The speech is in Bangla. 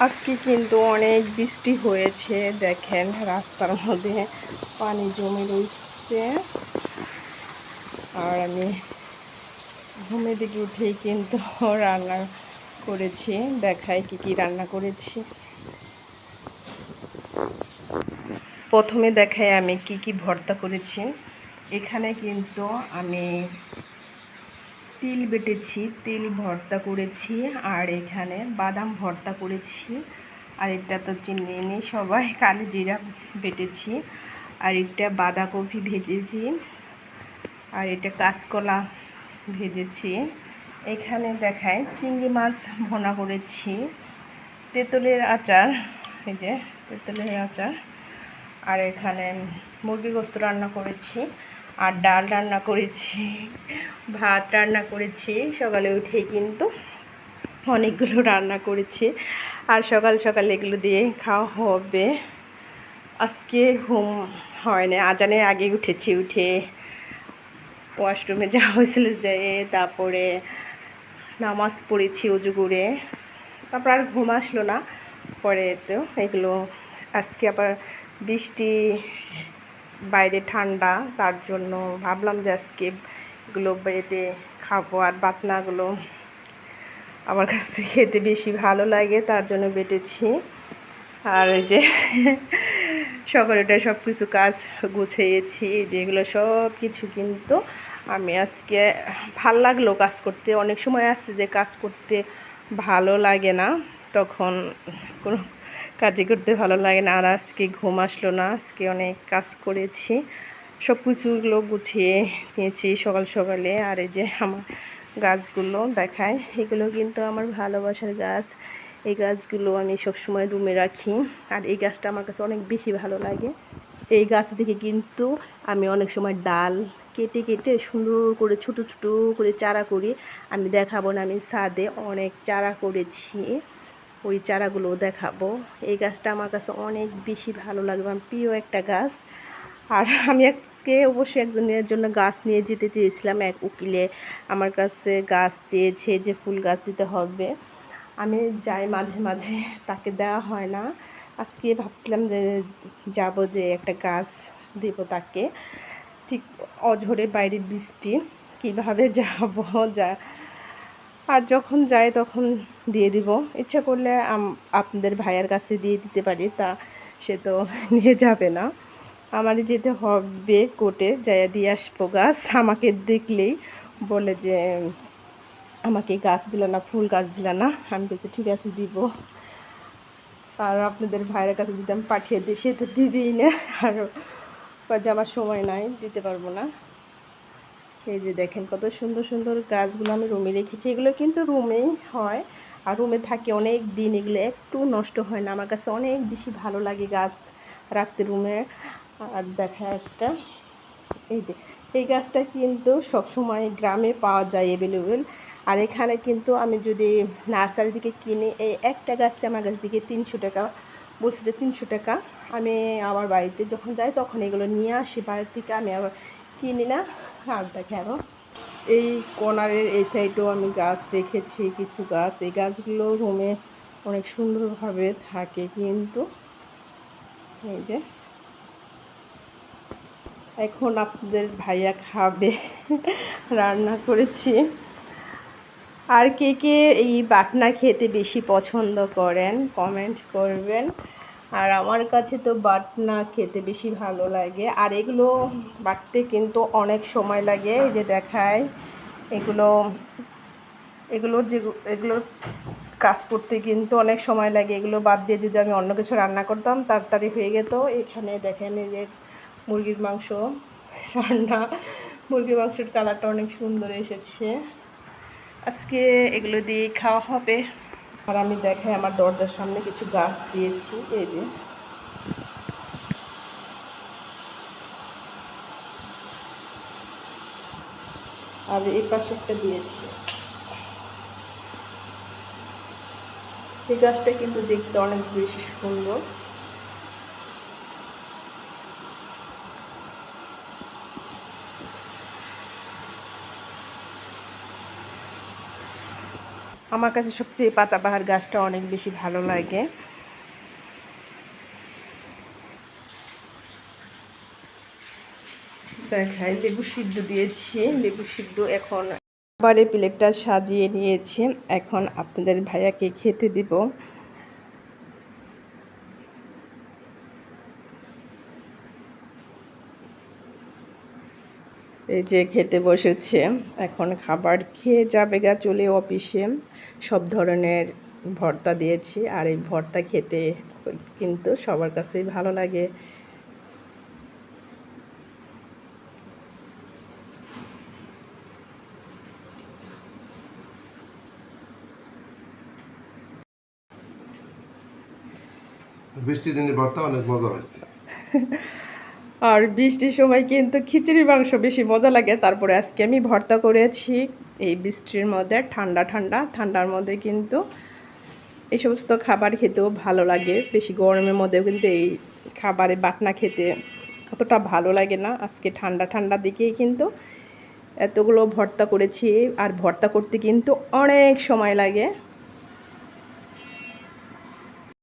আজকে কিন্তু অনেক বৃষ্টি হয়েছে, দেখেন রাস্তার মধ্যে পানি জমে রয়েছে আর আমি ঘুমে দিকে উঠেই কিন্তু রান্না করেছি, দেখাই কি কি রান্না করেছি। প্রথমে দেখাই আমি কি কি ভর্তা করেছি। এখানে কিন্তু আমি তিল বেটেছি, তিল ভর্তা করেছি, আর এখানে বাদাম ভর্তা করেছি। আর এটা তো চিনি সবাই কালো জিরা বেটেছি। আর এটা বাঁধাকপি ভেজেছি। আর এটা কাঁচকলা ভেজেছি। এখানে দেখায় চিংড়ি মাছ ভোনা করেছি। তেঁতুলের আচার, এই যে তেঁতুলের আচার। আর এখানে মুরগি গোস্ত রান্না করেছি। আর ডাল রান্না করেছি, ভাত রান্না করেছি, সকালে উঠে কিন্তু অনেকগুলো রান্না করেছি। আর সকাল সকাল এগুলো দিয়ে খাওয়া হবে। আজকে ঘুম হয় না আজানের আগে উঠেছি, উঠে ওয়াশরুমে যাওয়া হয়েছিল যে তারপরে নামাজ পড়েছি উজু করে। তারপর আর ঘুম আসলো না, পরে তো এগুলো আজকে আবার বৃষ্টি বাইরে ঠান্ডা, তার জন্য ভাবলাম যে আজকে এগুলো বেটে খাব আর বাতনাগুলো আমার কাছ খেতে বেশি ভালো লাগে, তার জন্য বেটেছি। আর এই যে সকালেটা সব কিছু কাজ গুছিয়েছি, যেগুলো সব কিছু কিন্তু আমি আজকে ভালো লাগল কাজ করতে। অনেক সময় আসছে যে কাজ করতে ভালো লাগে না, তখন কোনো কাজে করতে ভালো লাগে না, আর আজকে ঘুম আসলো না, আজকে অনেক কাজ করেছি। সব কিছুগুলো গুছিয়ে নিয়েছি সকাল সকালে, আর এই যে আমার গাছগুলো দেখায়, এগুলো কিন্তু আমার ভালোবাসার গাছ। এই গাছগুলো আমি সবসময় রুমে রাখি, আর এই গাছটা আমার কাছে অনেক বেশি ভালো লাগে। এই গাছ থেকে কিন্তু আমি অনেক সময় ডাল কেটে কেটে সুন্দর করে, ছোট ছোট করে চারা করি। আমি দেখাবো না, আমি ছাদে অনেক চারা করেছি। ওই চারাগুলো দেখাবো। এই গাছটা আমার কাছে অনেক বেশি ভালো লাগবে আমার প্রিয় একটা গাছ। আর আমি আজকে অবশ্যই একজনের জন্য গাছ নিয়ে যেতে চেয়েছিলাম, এক উকিলে। আমার কাছে গাছ চেয়েছে যে ফুল গাছ দিতে হবে। আমি যাই মাঝে মাঝে, তাকে দেওয়া হয় না। আজকে ভাবছিলাম যে যাব যে একটা গাছ দেব তাকে। ঠিক অঝরে বাইরের বৃষ্টি, কীভাবে যাব, যা আর যখন যাই তখন দিয়ে দিব। ইচ্ছা করলে আপনাদের ভাইয়ের কাছে দিয়ে দিতে পারি, তা সে তো নিয়ে যাবে না। আমারই যেতে হবে কোর্টে যাই দিয়ে আসব গাছ। আমাকে দেখলেই বলে যে, আমাকে গাছ দিল না, ফুল গাছ দিল না। আমি বলছি, ঠিক আছে, দিব। আর আপনাদের ভাইয়ের কাছে যদি আমি পাঠিয়ে দিই, সে তো দিবেই না। আর যে আমার সময় নাই, দিতে পারব না। এই যে দেখেন কত সুন্দর সুন্দর গাছগুলো আমি রুমে রেখেছি। এগুলো কিন্তু রুমেই হয় আর রুমে থাকে অনেক দিন। এগুলো একটু নষ্ট হয় না। আমার কাছে অনেক বেশি ভালো লাগে গাছ রাখতে রুমে। আর দেখা একটা, এই যে, এই গাছটা কিন্তু সবসময় গ্রামে পাওয়া যায় অ্যাভেলেবেল আর এখানে কিন্তু আমি যদি নার্সারি থেকে কিনি, এই একটা গাছে আমার কাছ থেকে তিনশো টাকা, বলছি যে তিনশো টাকা। আমি আমার বাড়িতে যখন যাই তখন এগুলো নিয়ে আসি। বাড়ির থেকে আমি আবার কিনি না। আর দেখে এই কর্নারের এই সাইডেও আমি গাছ রেখেছি, কিছু গাছ। এই গাছগুলো রুমে অনেক সুন্দরভাবে থাকে কিন্তু এই যে এখন আপনাদের ভাইয়া খাবে, রান্না করেছি। আর কে কে এই বাটনা খেতে বেশি পছন্দ করেন কমেন্ট করবেন। আর আমার কাছে তো বাটনা খেতে বেশি ভালো লাগে। আর এগুলো বাটতে কিন্তু অনেক সময় লাগে এই যে দেখায়। এগুলো এগুলো যে, এগুলো কাজ করতে কিন্তু অনেক সময় লাগে। এগুলো বাদ দিয়ে যদি আমি অন্য কিছু রান্না করতাম, তাড়াতাড়ি হয়ে যেত। এখানে দেখেন এই যে মুরগির মাংস রান্না। মুরগির মাংসের কালারটা অনেক সুন্দর এসেছে। আজকে এগুলো দিয়ে খাওয়া হবে। আর আমি দেখাই আমার দরজার সামনে কিছু গাছ দিয়েছি, এই যে। আর এই পাশে একটা দিয়েছি। এই গাছটা কিন্তু দেখতে অনেক বেশি সুন্দর। আমার কাছে সবচেয়ে পাতাবাহার গাছটা অনেক বেশি ভালো লাগে। দেখাই, লেবু সিদ্ধ দিয়েছি। লেবু সিদ্ধ এখন আবারে প্লেটটা সাজিয়ে নিয়েছি। এখন আপনাদের ভাইয়াকে খেতে দিব। এই যে খেতে বসেছে এখন খাবার খেয়ে যাবে গা চলে অফিসে। সব ধরনের ভর্তা দিয়েছি আর এই ভর্তা খেতে কিন্তু সবার কাছেই ভালো লাগে। বৃষ্টির দিনে ভর্তা অনেক মজা হয়েছে। আর বৃষ্টির সময় কিন্তু খিচুড়ি মাংস বেশি মজা লাগে। তারপরে আজকে আমি ভর্তা করেছি। এই বৃষ্টির মধ্যে ঠান্ডা ঠান্ডা, ঠান্ডার মধ্যে কিন্তু এই সমস্ত খাবার খেতেও ভালো লাগে। বেশি গরমের মধ্যেও কিন্তু এই খাবারে বাটনা খেতে অতটা ভালো লাগে না। আজকে ঠান্ডা ঠান্ডা দিকেই কিন্তু এতগুলো ভর্তা করেছি। আর ভর্তা করতে কিন্তু অনেক সময় লাগে।